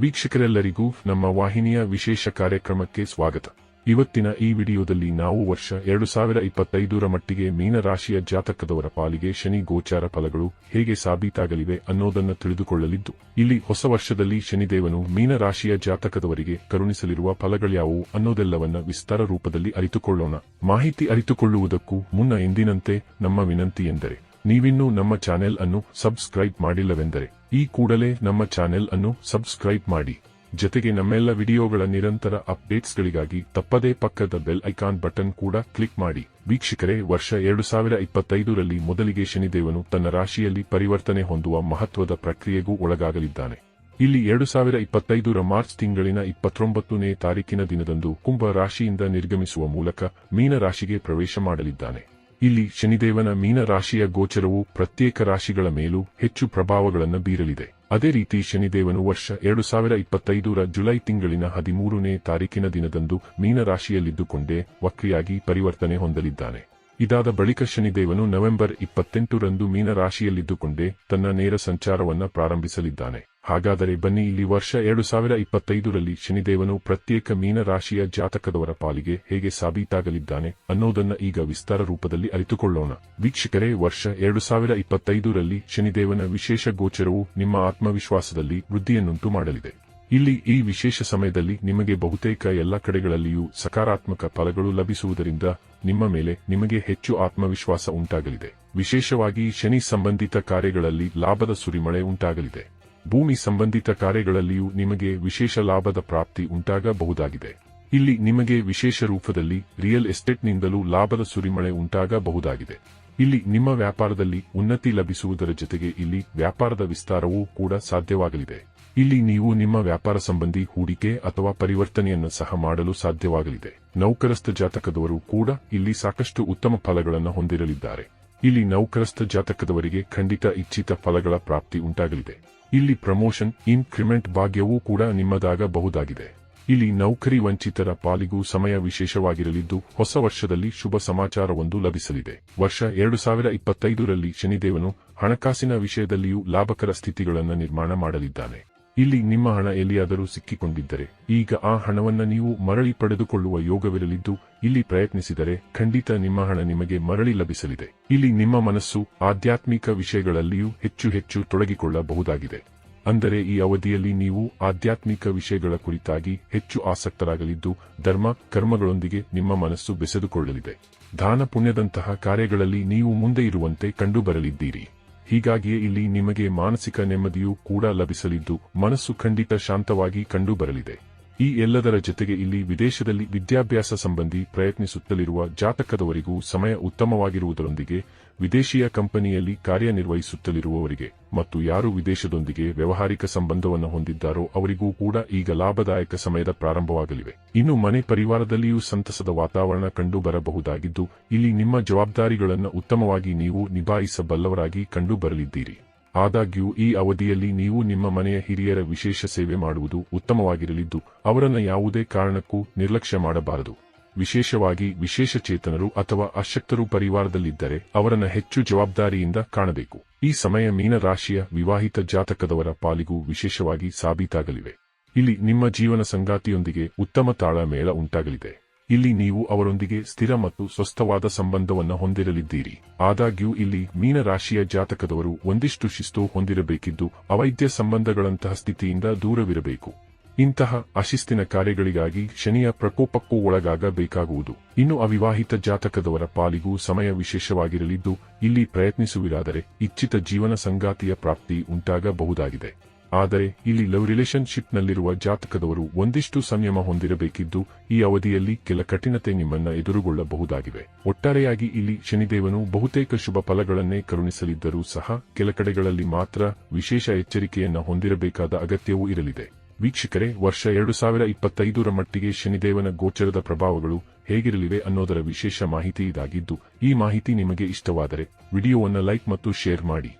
ವೀಕ್ಷಕರೆಲ್ಲರಿಗೂ ನಮ್ಮ ವಾಹಿನಿಯ ವಿಶೇಷ ಕಾರ್ಯಕ್ರಮಕ್ಕೆ ಸ್ವಾಗತ. ಇವತ್ತಿನ ಈ ವಿಡಿಯೋದಲ್ಲಿ ನಾವು ವರ್ಷ ಎರಡು ಸಾವಿರ ಇಪ್ಪತ್ತೈದರ ಮಟ್ಟಿಗೆ ಮೀನರಾಶಿಯ ಜಾತಕದವರ ಪಾಲಿಗೆ ಶನಿ ಗೋಚಾರ ಫಲಗಳು ಹೇಗೆ ಸಾಬೀತಾಗಲಿವೆ ಅನ್ನೋದನ್ನು ತಿಳಿದುಕೊಳ್ಳಲಿದ್ದು, ಇಲ್ಲಿ ಹೊಸ ವರ್ಷದಲ್ಲಿ ಶನಿದೇವನು ಮೀನರಾಶಿಯ ಜಾತಕದವರಿಗೆ ಕರುಣಿಸಲಿರುವ ಫಲಗಳ್ಯಾವುವು ಅನ್ನೋದೆಲ್ಲವನ್ನ ವಿಸ್ತಾರ ರೂಪದಲ್ಲಿ ಅರಿತುಕೊಳ್ಳೋಣ. ಮಾಹಿತಿ ಅರಿತುಕೊಳ್ಳುವುದಕ್ಕೂ ಮುನ್ನ ಎಂದಿನಂತೆ ನಮ್ಮ ವಿನಂತಿ ಎಂದರೆ ನೀವಿನ್ನೂ ನಮ್ಮ ಚಾನೆಲ್ ಅನ್ನು ಸಬ್ಸ್ಕ್ರೈಬ್ ಮಾಡಿಲ್ಲವೆಂದರೆ, ಈ ಕೂಡಲೇ ನಮ್ಮ ಚಾನೆಲ್ ಅನ್ನು ಸಬ್ಸ್ಕ್ರೈಬ್ ಮಾಡಿ. ಜೊತೆಗೆ ನಮ್ಮೆಲ್ಲ ವಿಡಿಯೋಗಳ ನಿರಂತರ ಅಪ್ಡೇಟ್ಸ್ಗಳಿಗಾಗಿ ತಪ್ಪದೇ ಪಕ್ಕದ ಬೆಲ್ ಐಕಾನ್ ಬಟನ್ ಕೂಡ ಕ್ಲಿಕ್ ಮಾಡಿ. ವೀಕ್ಷಕರೇ, ವರ್ಷ ಎರಡು ಸಾವಿರ ಇಪ್ಪತ್ತೈದರಲ್ಲಿ ಮೊದಲಿಗೆ ಶನಿದೇವನು ತನ್ನ ರಾಶಿಯಲ್ಲಿ ಪರಿವರ್ತನೆ ಹೊಂದುವ ಮಹತ್ವದ ಪ್ರಕ್ರಿಯೆಗೂ ಒಳಗಾಗಲಿದ್ದಾನೆ. ಇಲ್ಲಿ ಎರಡು ಸಾವಿರ ಇಪ್ಪತ್ತೈದರ ಮಾರ್ಚ್ ತಿಂಗಳಿನ ಇಪ್ಪತ್ತೊಂಬತ್ತನೇ ತಾರೀಕಿನ ದಿನದಂದು ಕುಂಭ ರಾಶಿಯಿಂದ ನಿರ್ಗಮಿಸುವ ಮೂಲಕ ಮೀನ ರಾಶಿಗೆ ಪ್ರವೇಶ ಮಾಡಲಿದ್ದಾನೆ. ಇಲ್ಲಿ ಶನಿದೇವನ ಮೀನ ರಾಶಿಯ ಗೋಚರವು ಪ್ರತ್ಯೇಕ ರಾಶಿಗಳ ಮೇಲೂ ಹೆಚ್ಚು ಪ್ರಭಾವಗಳನ್ನು ಬೀರಲಿದೆ. ಅದೇ ರೀತಿ ಶನಿದೇವನು ವರ್ಷ ಎರಡು ಸಾವಿರ ಇಪ್ಪತ್ತೈದರ ಜುಲೈ ತಿಂಗಳಿನ ಹದಿಮೂರನೇ ತಾರೀಕಿನ ದಿನದಂದು ಮೀನ ರಾಶಿಯಲ್ಲಿದ್ದುಕೊಂಡೇ ವಕ್ರಿಯಾಗಿ ಪರಿವರ್ತನೆ ಹೊಂದಲಿದ್ದಾನೆ. ಇದಾದ ಬಳಿಕ ಶನಿದೇವನು ನವೆಂಬರ್ ಇಪ್ಪತ್ತೆಂಟರಂದು ಮೀನ ರಾಶಿಯಲ್ಲಿದ್ದುಕೊಂಡೇ ತನ್ನ ನೇರ ಸಂಚಾರವನ್ನು ಪ್ರಾರಂಭಿಸಲಿದ್ದಾನೆ. ಹಾಗಾದರೆ ಬನ್ನಿ ಇಲ್ಲಿ ವರ್ಷ ಎರಡು ಸಾವಿರ ಇಪ್ಪತ್ತೈದರಲ್ಲಿ ಶನಿದೇವನು ಪ್ರತ್ಯೇಕ ಮೀನರಾಶಿಯ ಜಾತಕದವರ ಪಾಲಿಗೆ ಹೇಗೆ ಸಾಬೀತಾಗಲಿದ್ದಾನೆ ಅನ್ನೋದನ್ನ ಈಗ ವಿಸ್ತಾರ ರೂಪದಲ್ಲಿ ಅರಿತುಕೊಳ್ಳೋಣ. ವೀಕ್ಷಕರೇ, ವರ್ಷ ಎರಡು ಸಾವಿರ ಇಪ್ಪತ್ತೈದರಲ್ಲಿ ಶನಿದೇವನ ವಿಶೇಷ ಗೋಚರವು ನಿಮ್ಮ ಆತ್ಮವಿಶ್ವಾಸದಲ್ಲಿ ವೃದ್ಧಿಯನ್ನುಂಟು ಮಾಡಲಿದೆ. ಇಲ್ಲಿ ಈ ವಿಶೇಷ ಸಮಯದಲ್ಲಿ ನಿಮಗೆ ಬಹುತೇಕ ಎಲ್ಲ ಕಡೆಗಳಲ್ಲಿಯೂ ಸಕಾರಾತ್ಮಕ ಫಲಗಳು ಲಭಿಸುವುದರಿಂದ ನಿಮ್ಮ ಮೇಲೆ ನಿಮಗೆ ಹೆಚ್ಚು ಆತ್ಮವಿಶ್ವಾಸ ಉಂಟಾಗಲಿದೆ. ವಿಶೇಷವಾಗಿ ಶನಿ ಸಂಬಂಧಿತ ಕಾರ್ಯಗಳಲ್ಲಿ ಲಾಭದ ಸುರಿಮಳೆ ಉಂಟಾಗಲಿದೆ. ಭೂಮಿ ಸಂಬಂಧಿತ ಕಾರ್ಯಗಳಲ್ಲಿಯೂ ನಿಮಗೆ ವಿಶೇಷ ಲಾಭದ ಪ್ರಾಪ್ತಿ ಉಂಟಾಗಬಹುದಾಗಿದೆ. ಇಲ್ಲಿ ನಿಮಗೆ ವಿಶೇಷ ರೂಪದಲ್ಲಿ ರಿಯಲ್ ಎಸ್ಟೇಟ್ನಿಂದಲೂ ಲಾಭದ ಸುರಿಮಳೆ ಉಂಟಾಗಬಹುದಾಗಿದೆ. ಇಲ್ಲಿ ನಿಮ್ಮ ವ್ಯಾಪಾರದಲ್ಲಿ ಉನ್ನತಿ ಲಭಿಸುವುದರ ಜೊತೆಗೆ ಇಲ್ಲಿ ವ್ಯಾಪಾರದ ವಿಸ್ತಾರವೂ ಕೂಡ ಸಾಧ್ಯವಾಗಲಿದೆ. ಇಲ್ಲಿ ನೀವು ನಿಮ್ಮ ವ್ಯಾಪಾರ ಸಂಬಂಧಿ ಹೂಡಿಕೆ ಅಥವಾ ಪರಿವರ್ತನೆಯನ್ನು ಸಹ ಮಾಡಲು ಸಾಧ್ಯವಾಗಲಿದೆ. ನೌಕರಸ್ಥ ಜಾತಕದವರು ಕೂಡ ಇಲ್ಲಿ ಸಾಕಷ್ಟು ಉತ್ತಮ ಫಲಗಳನ್ನು ಹೊಂದಿರಲಿದ್ದಾರೆ. ಇಲ್ಲಿ ನೌಕರಸ್ಥ ಜಾತಕದವರಿಗೆ ಖಂಡಿತ ಇಚ್ಛಿತ ಫಲಗಳ ಪ್ರಾಪ್ತಿ ಉಂಟಾಗಲಿದೆ. ಇಲ್ಲಿ ಪ್ರಮೋಷನ್, ಇನ್ಕ್ರಿಮೆಂಟ್ ಭಾಗ್ಯವೂ ಕೂಡ ನಿಮ್ಮದಾಗಬಹುದಾಗಿದೆ. ಇಲ್ಲಿ ನೌಕರಿ ವಂಚಿತರ ಪಾಲಿಗೂ ಸಮಯ ವಿಶೇಷವಾಗಿರಲಿದ್ದು, ಹೊಸ ವರ್ಷದಲ್ಲಿ ಶುಭ ಸಮಾಚಾರವೊಂದು ಲಭಿಸಲಿದೆ. ವರ್ಷ ಎರಡು ಸಾವಿರ ಇಪ್ಪತ್ತೈದರಲ್ಲಿ ಶನಿದೇವನು ಹಣಕಾಸಿನ ವಿಷಯದಲ್ಲಿಯೂ ಲಾಭಕರ ಸ್ಥಿತಿಗಳನ್ನು ನಿರ್ಮಾಣ ಮಾಡಲಿದ್ದಾನೆ. ಇಲ್ಲಿ ನಿಮ್ಮ ಹಣ ಎಲ್ಲಿಯಾದರೂ ಸಿಕ್ಕಿಕೊಂಡಿದ್ದರೆ, ಈಗ ಆ ಹಣವನ್ನು ನೀವು ಮರಳಿ ಪಡೆದುಕೊಳ್ಳುವ ಯೋಗವಿರಲಿದ್ದು, ಇಲ್ಲಿ ಪ್ರಯತ್ನಿಸಿದರೆ ಖಂಡಿತ ನಿಮ್ಮ ಹಣ ನಿಮಗೆ ಮರಳಿ ಲಭಿಸಲಿದೆ. ಇಲ್ಲಿ ನಿಮ್ಮ ಮನಸ್ಸು ಆಧ್ಯಾತ್ಮಿಕ ವಿಷಯಗಳಲ್ಲಿಯೂ ಹೆಚ್ಚು ಹೆಚ್ಚು ತೊಡಗಿಕೊಳ್ಳಬಹುದಾಗಿದೆ. ಅಂದರೆ ಈ ಅವಧಿಯಲ್ಲಿ ನೀವು ಆಧ್ಯಾತ್ಮಿಕ ವಿಷಯಗಳ ಕುರಿತಾಗಿ ಹೆಚ್ಚು ಆಸಕ್ತರಾಗಲಿದ್ದು, ಧರ್ಮ, ಕರ್ಮಗಳೊಂದಿಗೆ ನಿಮ್ಮ ಮನಸ್ಸು ಬೆಸೆದುಕೊಳ್ಳಲಿದೆ. ದಾನ ಪುಣ್ಯದಂತಹ ಕಾರ್ಯಗಳಲ್ಲಿ ನೀವು ಮುಂದೆ ಇರುವಂತೆ ಕಂಡುಬರಲಿದ್ದೀರಿ. ಹೀಗಾಗಿಯೇ ಇಲ್ಲಿ ನಿಮಗೆ ಮಾನಸಿಕ ನೆಮ್ಮದಿಯೂ ಕೂಡ ಲಭಿಸಲಿದ್ದು ಮನಸ್ಸು ಖಂಡಿತ ಶಾಂತವಾಗಿ ಕಂಡುಬರಲಿದೆ. ಈ ಎಲ್ಲದರ ಜೊತೆಗೆ ಇಲ್ಲಿ ವಿದೇಶದಲ್ಲಿ ವಿದ್ಯಾಭ್ಯಾಸ ಸಂಬಂಧಿ ಪ್ರಯತ್ನಿಸುತ್ತಲಿರುವ ಜಾತಕದವರಿಗೂ ಸಮಯ ಉತ್ತಮವಾಗಿರುವುದರೊಂದಿಗೆ ವಿದೇಶೀಯ ಕಂಪನಿಯಲ್ಲಿ ಕಾರ್ಯನಿರ್ವಹಿಸುತ್ತಲಿರುವವರಿಗೆ ಮತ್ತು ಯಾರು ವಿದೇಶದೊಂದಿಗೆ ವ್ಯವಹಾರಿಕ ಸಂಬಂಧವನ್ನು ಹೊಂದಿದ್ದಾರೋ ಅವರಿಗೂ ಕೂಡ ಈಗ ಲಾಭದಾಯಕ ಸಮಯದ ಪ್ರಾರಂಭವಾಗಲಿವೆ. ಇನ್ನು ಮನೆ ಪರಿವಾರದಲ್ಲಿಯೂ ಸಂತಸದ ವಾತಾವರಣ ಕಂಡುಬರಬಹುದಾಗಿದ್ದು, ಇಲ್ಲಿ ನಿಮ್ಮ ಜವಾಬ್ದಾರಿಗಳನ್ನು ಉತ್ತಮವಾಗಿ ನೀವು ನಿಭಾಯಿಸಬಲ್ಲವರಾಗಿ ಕಂಡುಬರಲಿದ್ದೀರಿ. ಆದಾಗ್ಯೂ, ಈ ಅವಧಿಯಲ್ಲಿ ನೀವು ನಿಮ್ಮ ಮನೆಯ ಹಿರಿಯರ ವಿಶೇಷ ಸೇವೆ ಮಾಡುವುದು ಉತ್ತಮವಾಗಿರಲಿದ್ದು, ಅವರನ್ನು ಯಾವುದೇ ಕಾರಣಕ್ಕೂ ನಿರ್ಲಕ್ಷ್ಯ ಮಾಡಬಾರದು. ವಿಶೇಷವಾಗಿ ವಿಶೇಷ ಚೇತನರು ಅಥವಾ ಅಶಕ್ತರು ಪರಿವಾರದಲ್ಲಿದ್ದರೆ ಅವರನ್ನು ಹೆಚ್ಚು ಜವಾಬ್ದಾರಿಯಿಂದ ಕಾಣಬೇಕು. ಈ ಸಮಯ ಮೀನ ರಾಶಿಯ ವಿವಾಹಿತ ಜಾತಕದವರ ಪಾಲಿಗೂ ವಿಶೇಷವಾಗಿ ಸಾಬೀತಾಗಲಿವೆ. ಇಲ್ಲಿ ನಿಮ್ಮ ಜೀವನ ಸಂಗಾತಿಯೊಂದಿಗೆ ಉತ್ತಮ ತಾಳಮೇಳ ಉಂಟಾಗಲಿದೆ. ಇಲ್ಲಿ ನೀವು ಅವರೊಂದಿಗೆ ಸ್ಥಿರ ಮತ್ತು ಸ್ವಸ್ಥವಾದ ಸಂಬಂಧವನ್ನು ಹೊಂದಿರಲಿದ್ದೀರಿ. ಆದಾಗ್ಯೂ ಇಲ್ಲಿ ಮೀನ ರಾಶಿಯ ಜಾತಕದವರು ಒಂದಿಷ್ಟು ಶಿಸ್ತು ಹೊಂದಿರಬೇಕಿದ್ದು ಅವೈದ್ಯ ಸಂಬಂಧಗಳಂತಹ ಸ್ಥಿತಿಯಿಂದ ದೂರವಿರಬೇಕು. ಇಂತಹ ಅಶಿಸ್ತಿನ ಕಾರ್ಯಗಳಿಗಾಗಿ ಶನಿಯ ಪ್ರಕೋಪಕ್ಕೂ ಒಳಗಾಗಬೇಕಾಗುವುದು. ಇನ್ನು ಅವಿವಾಹಿತ ಜಾತಕದವರ ಪಾಲಿಗೂ ಸಮಯ ವಿಶೇಷವಾಗಿರಲಿದ್ದು, ಇಲ್ಲಿ ಪ್ರಯತ್ನಿಸುವಿರಾದರೆ ಇಚ್ಛಿತ ಜೀವನ ಸಂಗಾತಿಯ ಪ್ರಾಪ್ತಿ ಉಂಟಾಗಬಹುದಾಗಿದೆ. ಆದರೆ ಇಲ್ಲಿ ಲವ್ ರಿಲೇಶನ್ಶಿಪ್ನಲ್ಲಿರುವ ಜಾತಕದವರು ಒಂದಿಷ್ಟು ಸಂಯಮ ಹೊಂದಿರಬೇಕಿದ್ದು, ಈ ಅವಧಿಯಲ್ಲಿ ಕೆಲ ಕಠಿಣತೆ ನಿಮ್ಮನ್ನ ಎದುರುಗೊಳ್ಳಬಹುದಾಗಿವೆ. ಒಟ್ಟಾರೆಯಾಗಿ ಇಲ್ಲಿ ಶನಿದೇವನು ಬಹುತೇಕ ಶುಭ ಫಲಗಳನ್ನೇ ಕರುಣಿಸಲಿದ್ದರೂ ಸಹ, ಕೆಲ ಕಡೆಗಳಲ್ಲಿ ಮಾತ್ರ ವಿಶೇಷ ಎಚ್ಚರಿಕೆಯನ್ನ ಹೊಂದಿರಬೇಕಾದ ಅಗತ್ಯವೂ ಇರಲಿದೆ. ವೀಕ್ಷಕರೇ, ವರ್ಷ ಎರಡು ಸಾವಿರ ಇಪ್ಪತ್ತೈದರ ಮಟ್ಟಿಗೆ ಶನಿದೇವನ ಗೋಚರದ ಪ್ರಭಾವಗಳು ಹೇಗಿರಲಿವೆ ಅನ್ನೋದರ ವಿಶೇಷ ಮಾಹಿತಿ ಇದಾಗಿದ್ದು, ಈ ಮಾಹಿತಿ ನಿಮಗೆ ಇಷ್ಟವಾದರೆ ವಿಡಿಯೋವನ್ನು ಲೈಕ್ ಮತ್ತು ಶೇರ್ ಮಾಡಿ.